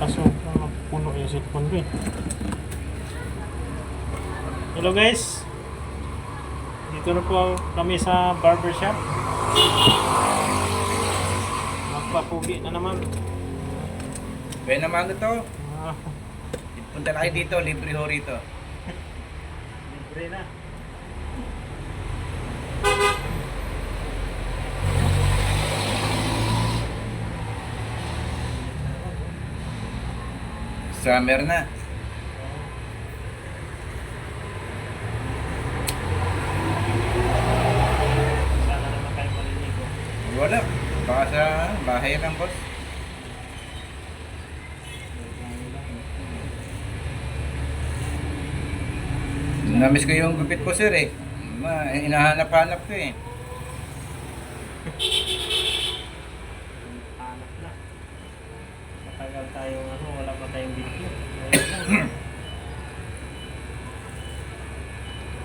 Kaso, puno yung cellphone ko eh. Hello guys! Dito na po kami sa barbershop. Magpapugi na naman. Kaya naman ito. Ah, Punta na kayo dito, libre ho rito. libre na. Summer na. Wala. Baka sa bahay lang, boss. Namiss ko yung gupit ko, sir, eh. Ma, hinahanap-hanap ko, eh. Matagal tayong ano, wala pa tayong video. Ngayon lang.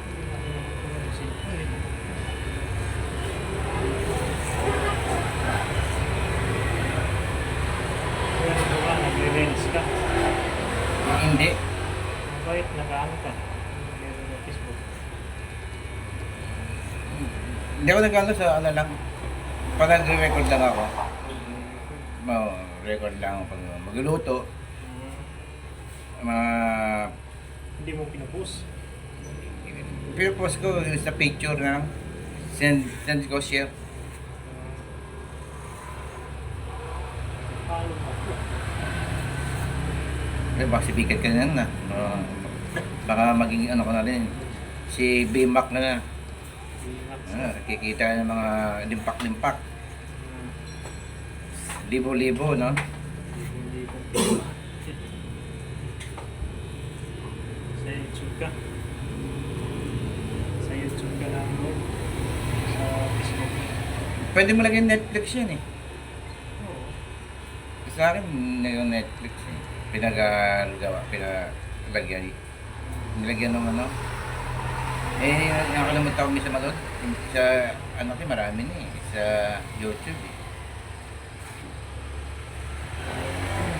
Hindi natin nakukuha yung cellphone eh. Kaya ano ba, nagre-rents ka? Hindi. Mabait, nag-ano ka? Meron na Facebook. Ako nag sa ano lang. Pag nagre-record lang ako, ma- record lang ako pag magluluto. Mga Hindi mo pinupost. Pinopost ko sa picture na lang. Send, send ko share. Paano mo? Eh, baka sibikat ka na lang na. Uh, baka maging ano ko na rin. Si B-Mac na na. Ingat Ah, kikita ng mga limpak-limpak. Libo-libo, no? Sa YouTube ka. Sa YouTube ka lang mo. Sa Facebook. Pwede mo lagyan Netflix yan eh. Oo. Sa akin, yung Netflix eh. Pinag-gawa, pinalagyan. Nilagyan ng ano. Eh, nakakalimutan ko minsan manood. Sa, ano kasi marami na eh. Sa YouTube eh. Yan.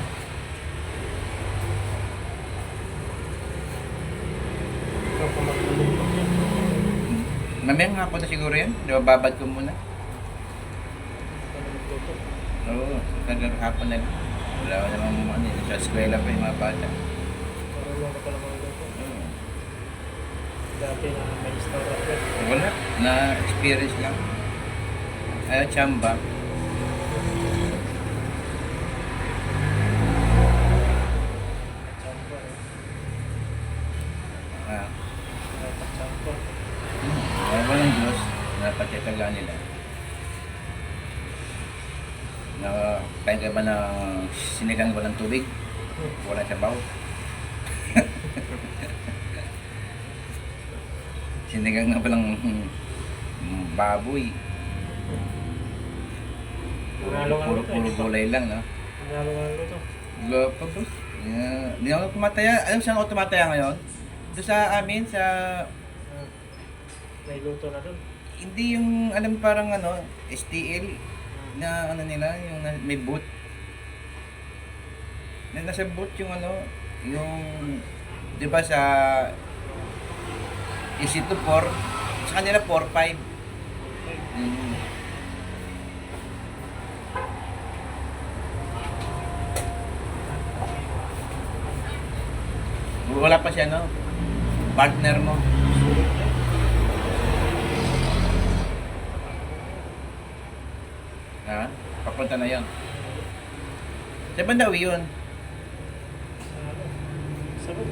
Mamayang hapon na siguro yan. Di ba babad ko muna? Oo, hanggang hapon na lang. Wala ko namang ano, sa eskwela pa yung mga bata. Pala magluto. Oo. Dati na may restaurant ka. Wala, na-experience lang. Ay, chamba. Champa eh. Ah, Dapat hmm, walang Diyos. Napatitaga nila. Na, kaya ka ba ng sinigang walang tubig? Walang sabaw? Sinigang na walang mm, baboy. Puro, puro, luto puro eh. gulay lang, no? Panalo nga luto. Ba? Yeah. Hindi ako tumataya. Alam saan ako tumataya ngayon? Doon sa amin, sa... Ah, May luto na doon. Hindi yung, alam parang ano, STL na ano nila, yung na, may boot. Na, nasa boot yung ano, yung... Di ba sa... Easy to 4, sa kanila 4-5. Mm. Wala pa siya, no? Partner mo. Ha? Papunta na yon. Sa Bandawi yun. Ano? Sarap.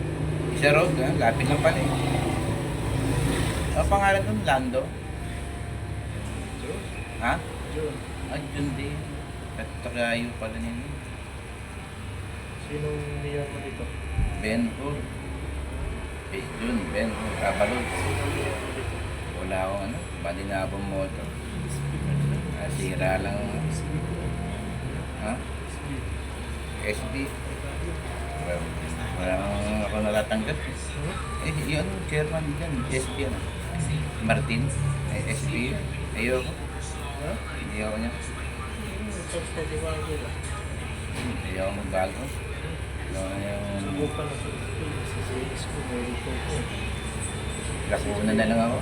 Isa road, ha? Lapit lang pala eh. Ang pangalan nun, Lando. Ha? June. Ah, yun din. At tagayo pala niya. Sinong mayor mo dito? Ben Hur. Eh, yun, Ben Hur. Dito? Wala akong ano, badinabong motor. Ah, sira lang. Ha? SB. Well, wala akong ako natatanggap. Eh, yun, chairman dyan. SB ano. Martin. Eh, SB. Ayoko. Ha? Hindi ako niya. Hindi ako magbago. Subukan na lang ako.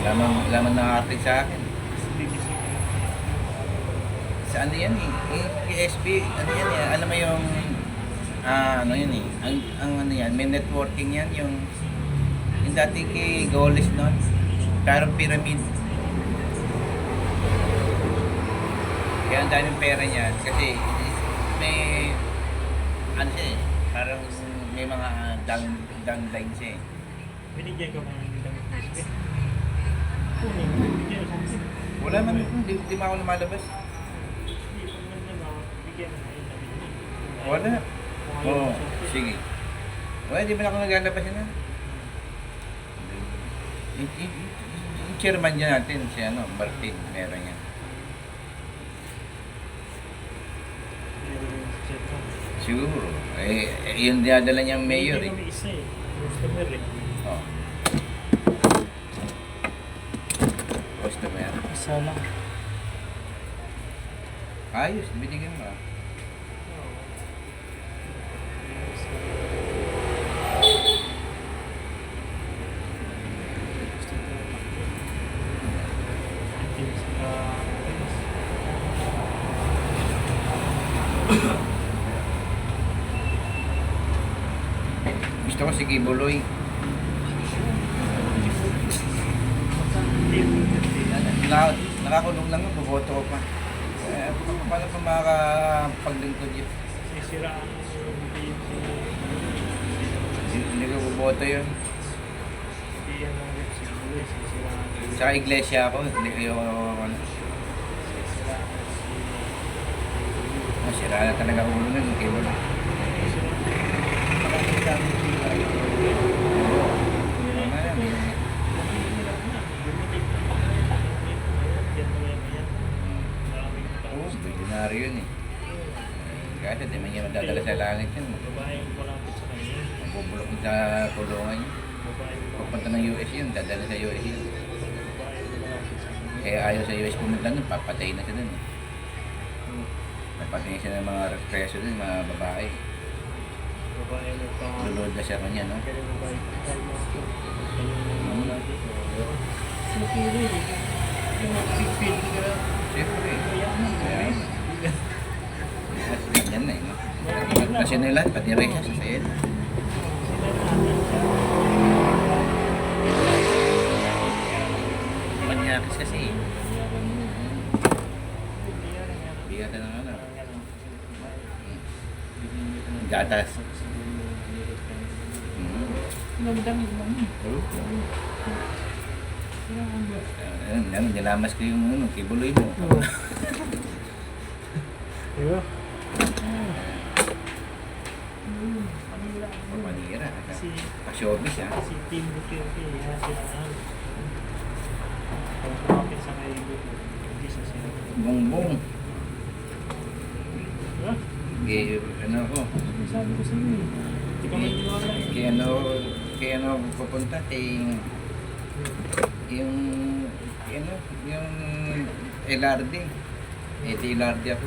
Laman, laman nakakapit sa akin. Sa ano yan eh, eh, KSB, ano yan eh, alam mo yung, ah, ano yan eh, ang, ang ano yan, may networking yan, yung, yung dati kay Goles noon, parang pyramid. Kaya ang daming pera niyan, kasi may, ano siya eh, parang may mga down, downline siya eh. Binigyan ka ba ng damit na sa Wala man, hindi, hindi man ako lumalabas. Niya. Wala. Oo, sa- sige. Wala, di ba ako naglalabas na? Yung, yung chairman niya natin, si ano, Martin, meron yan. Siguro. Eh, eh yung dinadala niyang mayor Hindi eh. kami isa eh. Customer eh. Oh. Customer. Isa lang. Ayos, binigyan mo. ah. Gusto ko si Kibuloy. Na, nakakulong lang ako, boboto ko pa. Eh, pa- paano pa makakapaglingkod yun? Yung BMC. Hindi ko boboto yun. Sa iglesia ako, hindi ko ano. Masira na talaga ulo nun, Kibuloy. Maraming dami sila. Oo. Ano na yan, eh. Oo, bilyonaryo yun eh. Kasi di man niya madadala sa langit yun. Babae yung malapit sa kanya. Magbubulok sa kulungan yun. Papunta ng US yun, dadala sa US yun. Kaya ayaw sa US pumunta nun, papatay na siya dun eh. Hmm. Papatay siya ng mga preso dun, mga babae. Lulod na siya kanya, no? Kaya babae yung tayo mo ito. Ayun yung mga dito. Sa kiri, yung mag-feed ka. Siyempre. Mayaman. Kaya, yan na eh. Kasi nila, pati rin sa siya. Manyakis kasi eh. Mo. Ka ng ano. Gatas. Mm. Namadami naman. Ayun, yan, nilamas ko yung ano, kibuloy mo. Diba? Papanira. Kasi, Pa-showbiz ha. si Team Duterte, yan sila ano. Pag kumapit sa kay Duterte, hindi sa sila. Bongbong. Diba? Kay, ano ko, Sabi ko sa inyo eh. Hindi ka maniwala eh. kay ano, kay ano pupunta, kay yung, ano, yung LRD. Eh, LRD ako.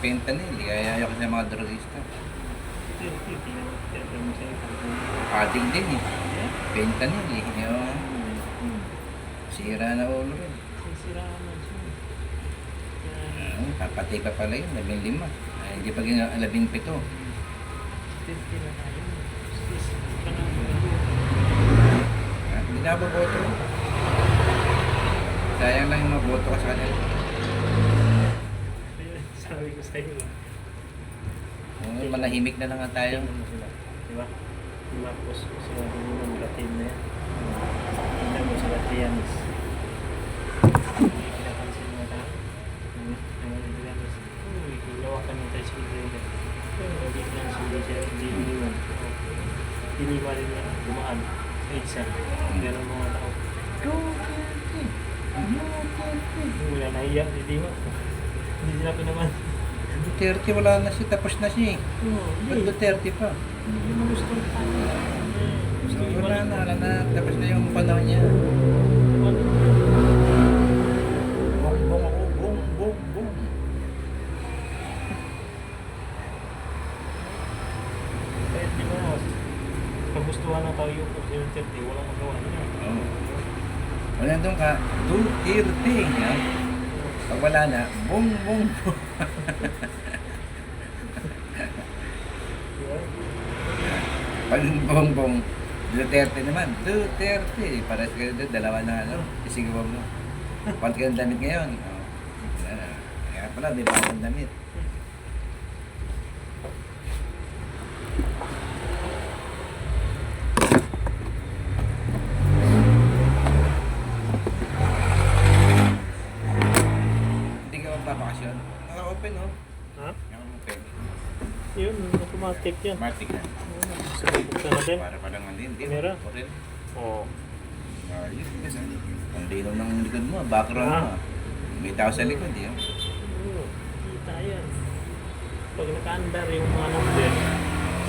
Na hindi kaya ayaw ko sa mga drogista. Ading din eh. Penta na eh. Yung, sira na ulo rin. Ah, papatay pa pala yun, labing lima. Ay, hindi pa gina, labing pito. Ah, Hindi na boto. Sayang lang yung maboto ka sa kanila. Basta yun. Oo, manahimik na lang tayo. Tingnan mo. Di ba? Di ba? Tapos sila gulo ng latin na yan. Tingnan mo sila trianis. Kinapansin mo na. Diba? Ano yung trianis? Uy, kinawakan mo tayo sa ibigay. Hindi lang sila siya. Hindi iniwan. Iniwan niya. Dumaan. Sa isa. Ganun mga tao. Go, Wala na iyak, hindi mo. Hindi sila pinaman. Duterte wala na siya, tapos na siya eh. Oo, Ba't Duterte pa? Hindi mo gusto. Gusto mo Wala na, wala na, tapos na yung panahon niya. Bong, bong ako, bong, bong, bong. Kaya di mo, kagustuhan ng tao yung Duterte, walang magawa niya. Oo. Wala doon ka, Duterte. Ha? Pag wala na, bong, bong, bong. Pag bong, bong, Duterte naman, Duterte. Para sa kayo doon, dalawa na ano, isigawan mo. Pag ka ng damit ngayon, oh, wala na. Kaya pala, di ba damit? Hindi ka magbabakasyon. Naka-open, oh. Ha? Naka-open. Yun, automatic yan. Matic na. So, buksan natin. Para palang hindi. Hindi. Meron. Hotel. Oo. Ayos. Yes, ah. Ang linaw ng likod mo, background mo. Ah. ah. May tao sa likod, oh. Oo, kita yan. Pag naka-under yung mga number,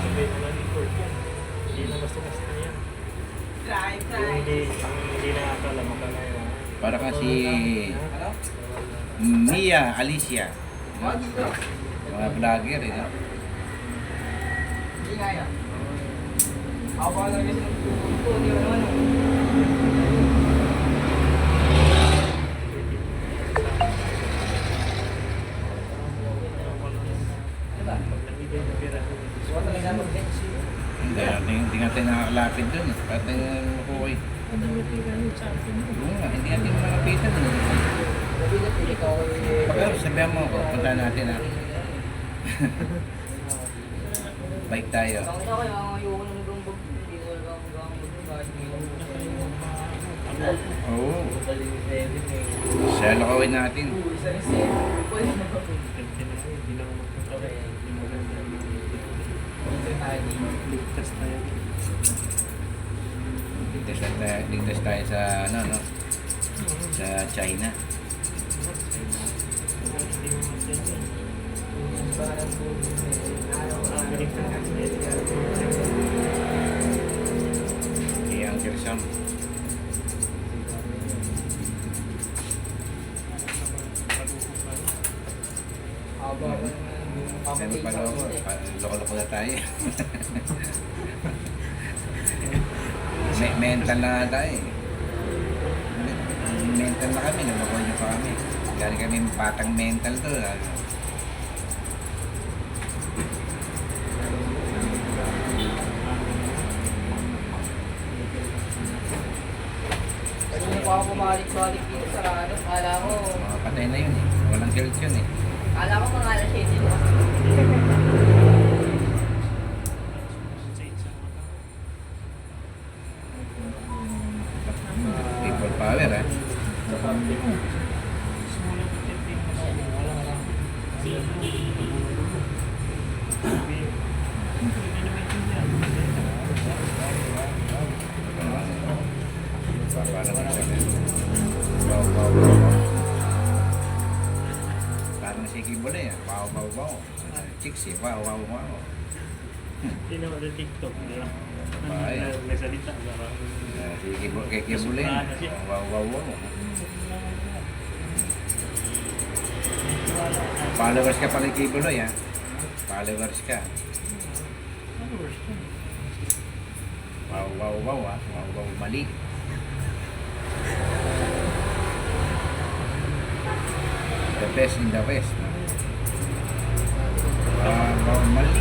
sabihin na lang record yan. Hindi na basta-basta yan. Drive, Yung drive. hindi, hindi nakakala, makala yung... Para kasi Ano? Mia, Alicia. Oh, dito. Mga vlogger, eh. Hindi yan. Ako pa lang kasi nagtututo, naman? oh. Diba? Suwa talaga mag-bench. Hindi, hindi, hindi nakakalapit dun. eh. Pati okay. Oo nga, hindi natin malapitan. Eh. Mabigat eh, sabihan mo ako, punta natin ah. Bike tayo. Oo. Siya lakawin natin. Pwede tayo dito. Ligtas tayo, ligtas tayo sa, ano, no? Sa China. Parang Kay Uncle Sam. haba. Sabi pa pa- loko-loko na tayo. Me- mental na nga tayo eh. Mental na kami, naloko niyo pa kami. Galing kami patang mental to. ah. Para sa sabi. Wow, wow, wow, wow. Parang si Kibole ah. Wow, wow, wow. Chicks eh. Wow, wow, wow. Sino sa TikTok, di ba? Babae. Ano, May salita. Ah, Si Kibole, kay Kibole. Wow, wow, wow. Followers ka pala kay Kibole ah. Followers ka. Wow, wow, wow ah. Wow, wow, mali. The best in the West. No? Wow, wow, mali.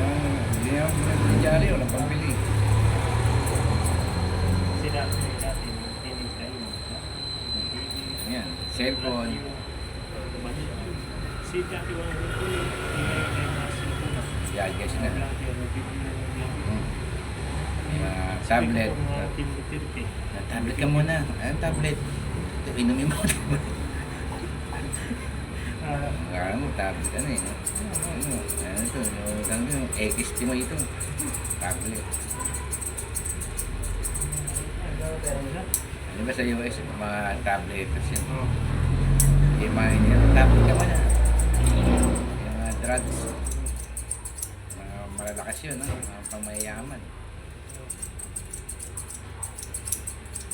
Yung, hindi ako nandiyan walang pambili. Sila, dati, tinig tayo. Yan, cellphone. Yan, guys na. Hmm. Mga tablet. Na tablet ka muna. Ano tablet? Ito, inumin mo. Akala mo, tablet ano eh. no? Ano, ano ito, yung, ano ito, XT mo ito. Tablet. Ano ba sa US, mga tablet kasi Oh. Mga inyo, tablet ka na. Yung mga drugs. Mga malalakas yun, no? mga pangmayayaman.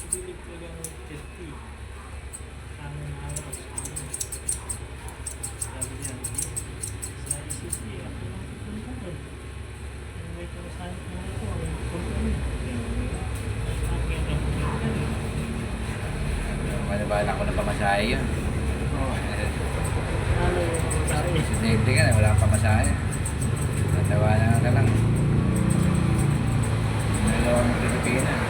Ibilig ko lang 50. Ano na oras? Sabi sa ICC, ako may kumasahin ko ako, ang ang doon. Manibala ko na pamasahe yun. Oh. Ano yung Estudyante ka na, wala kang pamasahe. Natawanan ka lang. Nalawa mo Pilipinas.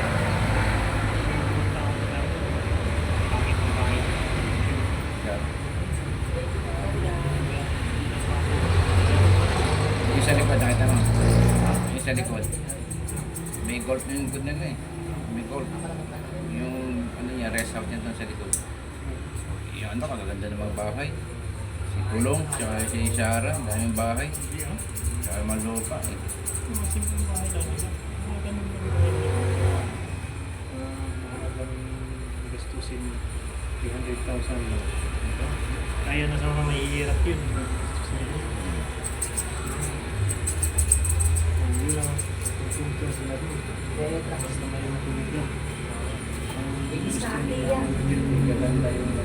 Tsaka si Shara, ang daming bahay. Hindi ah. Tsaka mga lupa eh. Mga simpleng bahay lang nila. Mga ganun lang bahay nila. Ah, mahalagang gastusin 300,000 lang. Kaya na sa mga mahihirap yun. Yun lang. Pupunta sila doon. Basta may matulog lang. Ang gusto nila, gaganda yung.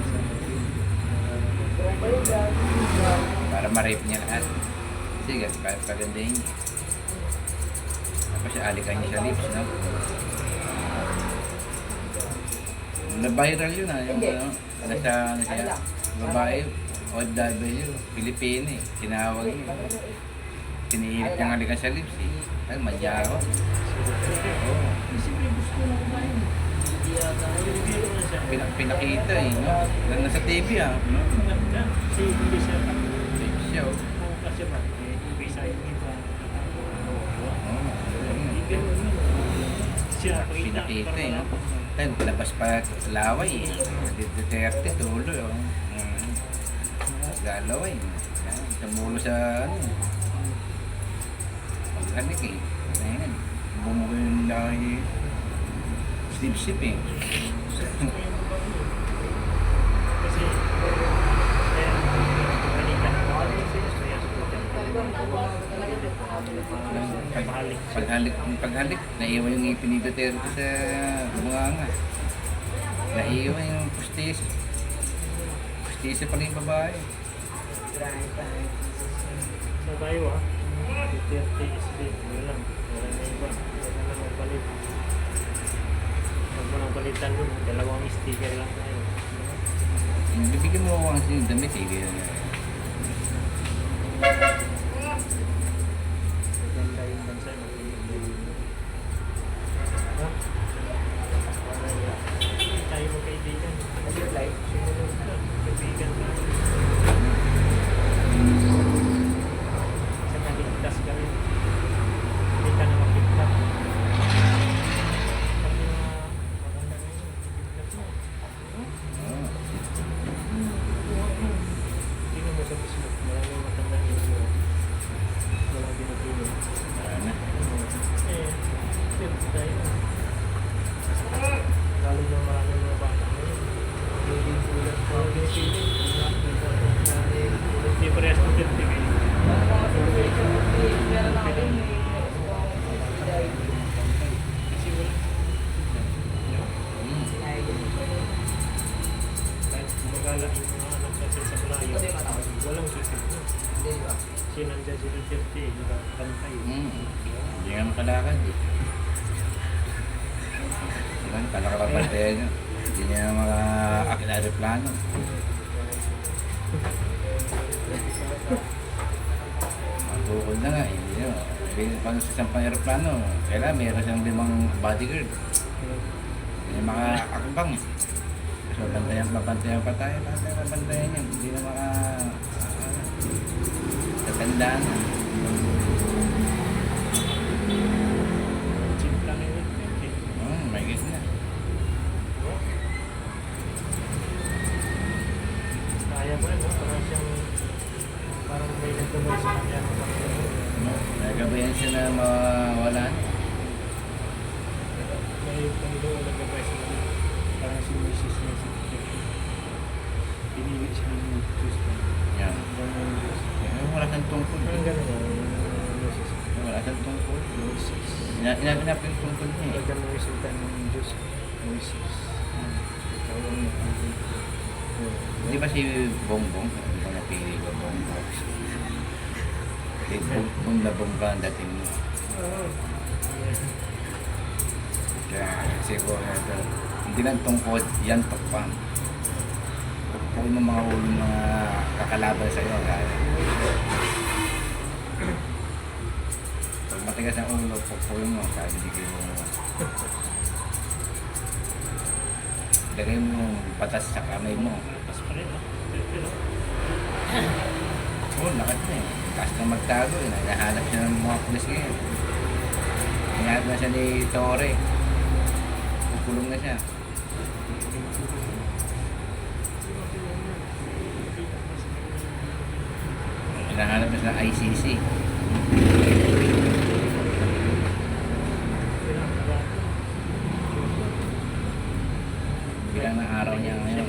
Para ma-rape niya lahat. Sige, pa pagandahin niya. Tapos alikan niya sa lips, no? Na-viral yun ah, yung ano, nasa, ano siya, babae, OFW, Pilipino eh, tinawag niya. Pinihilit niya alikan sa lips eh. Ay, siya. Pina- pinakita eh, no? Nasa TV ah, no? Kasi hindi siya Safe siya, oh. kung kasi ba, eh, iba. Oo. Hindi yun. Siya. Pinakita eh, no? Then, palabas pa laway eh. Duterte, tuloy, oh. Mm. Galaway. Yan, Tumulo sa, ano, paghanik eh. Ayan, bumuko yung laway sip-sip eh. Kasi, eh, balikan. Paghalik. Paghalik, paghalik, naiwan yung ngipin ni Duterte sa bunganga. Naiwan yung pustiso. Pustiso pala yung babae. Tayo ah. 30 is big. Yun lang. Wala na iba. Wala na magpalit. Huwag mo nang palitan dun. Dalawang sticker lang tayo. Bibigyan mo ako yung damit eh. Kaya, Maganda yung bansa. Ha? Hindi tayo magkaibigan. Sumunod ka. Kaibigan ka. Sa kaligtas ka rin. Hindi ka na makita. Pag yung mga maganda na yun, kaibigan mo. oh, Tingnan mo sa Facebook, maraming matanda yung mo. Walang binibigyan. wala na. Eh, pero tayo. Lalo na maraming mga bata ngayon. Hindi tulad ko ang pinipili. Hindi parehas ng 50 kayo. Kasi wala. Hmm. Magala yung mga anak natin sa malayo, walang susunod. Kasi nandyan si Duterte, nakakantay. Hmm. Hindi nga makalakad eh. Diba? Kalakapapantayan nyo. Hindi niya makaakit na aeroplano. Matukod na nga eh. Nyo. Sabihin, Paano sa isang pang aeroplano? Kailangan meron siyang limang bodyguard. Hindi niya makaakbang. So, Babantayan, babantayan pa tayo. Basta babantayan yan. Hindi na maka... Ah, Tatandaan. Eh. Hmm, may gitna. Kaya mo rin, no? Parang siyang... Parang may nagtuloy sa kanya. No, nagabayan siya na mawalan. May panggawa nagabay sa. Parang si Moses na si Pinili siya ng Diyos pa. Yan. Hanggang ng Diyos. Eh, wala kang tungkol. Parang gano'n na. Moses. Wala kang tungkol. Moses. Ina- Inaganap yung tungkol niya eh. Hanggang ng resulta ng Diyos. Moses. Ikaw ang napili. Di ba si Bongbong? Hindi ko napili ko Bongbong. Si Bongbong na Bongbong ang dating mo. Oo. Kaya siguro ito, hindi lang tungkod, yan tukpang. Tukpong ng mga ulo mga kakalaban sa iyo. Kaya. Pag matigas ang ulo, pukpuin mo, kaya hindi kayo mo. Lagay mo yung patas sa kamay mo. Pas pa rin. oh, lakat na eh. Taas na magtago eh. Nahanap siya ng mga pulis ngayon. Hinahanap na siya ni Torre. Pukulong na siya. Hinahanap na siya ng ICC. Bilang ng araw niya ngayon.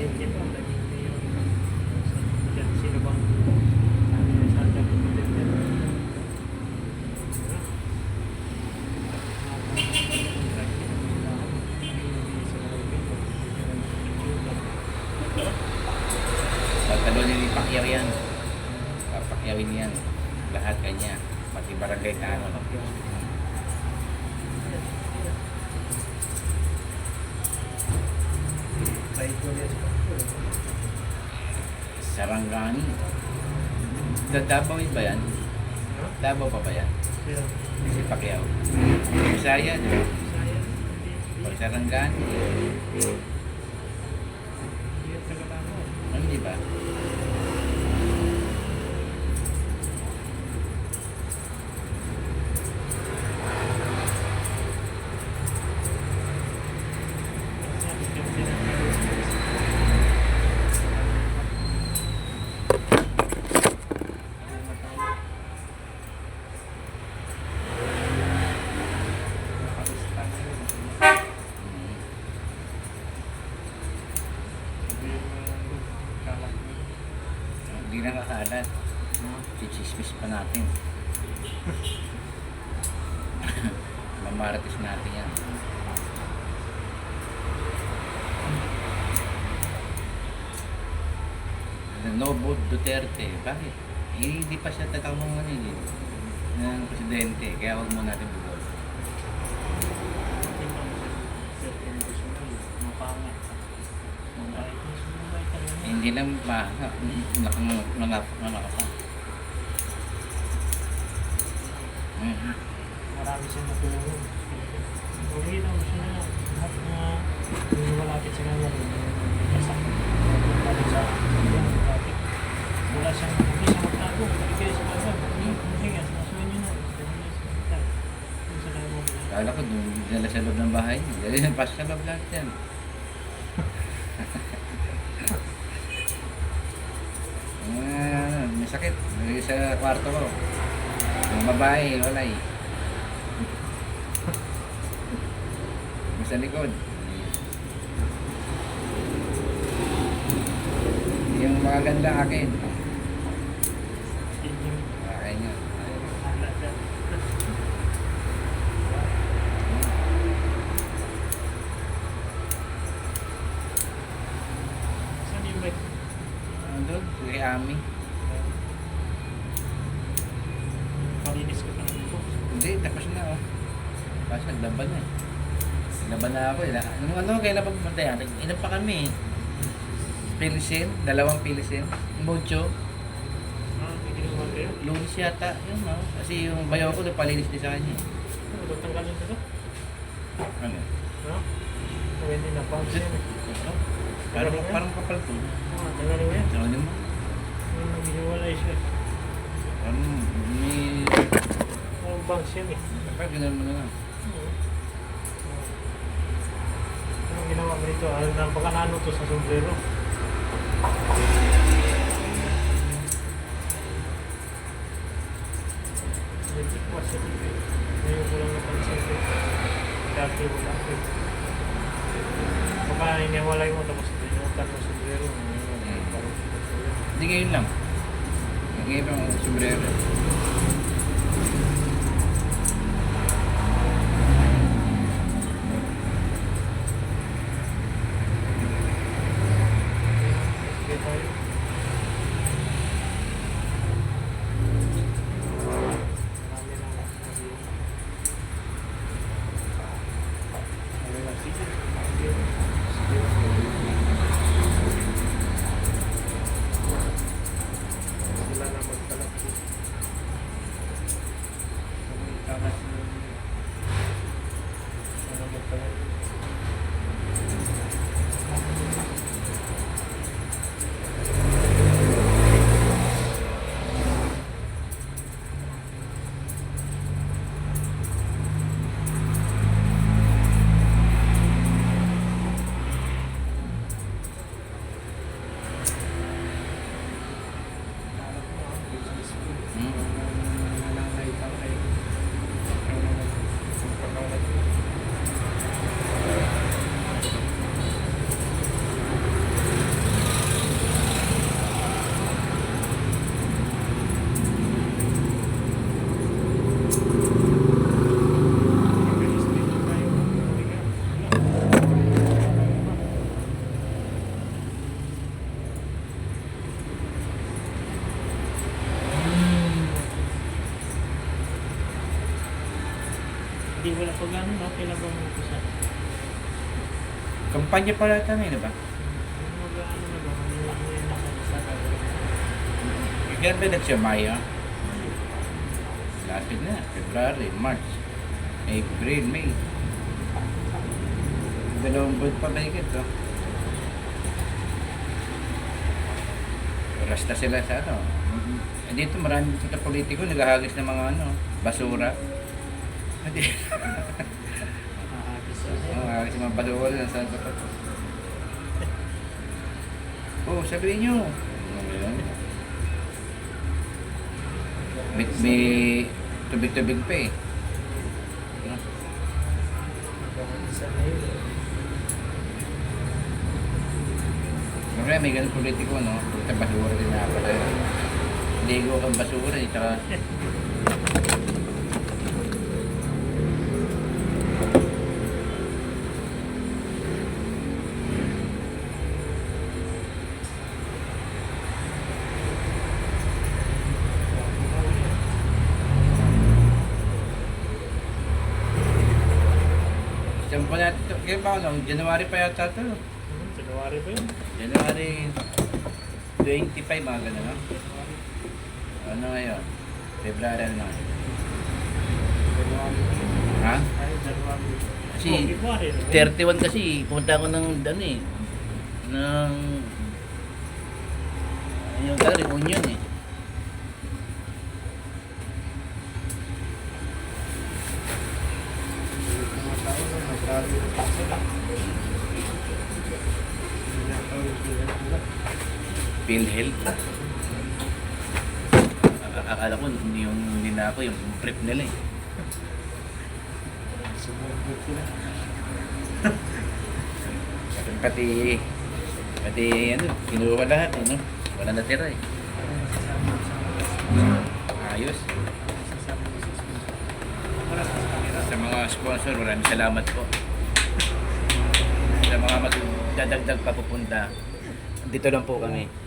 Sino bang sa Tatalunin ni Pacquiao yan. Papakyawin yan. Lahat kanya. Pati barangay na ano. Sarangani. Da- Davao yun ba yan? Davao pa ba yan? Si Pacquiao. Bisaya, di ba? Sarangani. Mamaratis natin yan. Nobo Duterte. Bakit? Eh, hindi pa siya tatamang ano yun. Ng presidente. Kaya huwag mo natin bugol. Eh, hindi lang ba? Nakang mga mga ka. Marami siyang natulungan. Uwi mo siya na lahat na yung malapit sa kanya. Balik sa yan, malapit. Wala siyang hindi siya magtago. Balik sa kanya. Hindi sinasuhin niyo na. Yung. Kala ko, dala sa loob ng bahay. Dali, pasok sa loob lahat yan. Ah, may sakit. May sa kwarto ko. Yung babae, walay. Yung sa likod. Yung mga ganda akin. Yun yung Akin yun. lahat. Saan yung bike? Ano doon? Kay Ami. Palinis ko pa ng box. Hindi, tapos na oh. Tapos naglaban na eh. Naglaban na ako eh. Na- Nung ano, kailan pa pumunta yan? Ilan pa kami. Pilisin, dalawang pilisin. Mucho, Ah, may ginawa kayo? lunes yata. Yun oh. Kasi yung bayaw ko, nagpalinis din sa kanya. Ano, tatanggalin ko to? Ano? No? Pwede na pa. Ito? Parang, parang kapal to. Ah, tanggalin mo yan. Ano mo? Yung naghihiwalay siya. Parang may... Ang bangs yan eh. Kapag ganun mo na lang. Anong ginawa na baka nano to sa sombrero? May tikwas siya dito eh. May Dati mo lang. Baka iniwalay mo tapos pinutan mo sa biro. Hmm. Hindi ngayon lang. Ngayon lang ang sombrero. season. Kampanya pala ito na, di ba? Na ba? May ba nagsiyamaya? Lapit na. February, March, April, May. Dalawang buwan pa mahigit, oh. Rasta sila sa ano. Eh, dito maraming kita politiko naghahagis ng mga ano, basura. Hindi. Hagis ng mga basura na sa tapat. Oh, sabihin nyo. May, may tubig-tubig pa eh. Siyempre, may ganun politiko, no? Puta basura din na pala. Ligo kang basura, eh. Ba, no? January pa yata ito. Hmm, January pa yun. January 25, mga ganun, no? Ano ngayon? February na. January. Ha? Ay, January. Kasi, Oh, February, no? 31 kasi, pumunta ako ng, ano eh, ng, yung ka, reunion eh. Mga tao na nag-rally. Hindi na tao yung sila. PhilHealth. Akala ko yung nila ako, yung prep nila eh. Pati, pati ano, kinuha lahat eh, no? Wala natira eh. Ayos. Sa mga sponsor, maraming salamat po. Sa mga magdadagdag pa pupunta, dito lang po kami.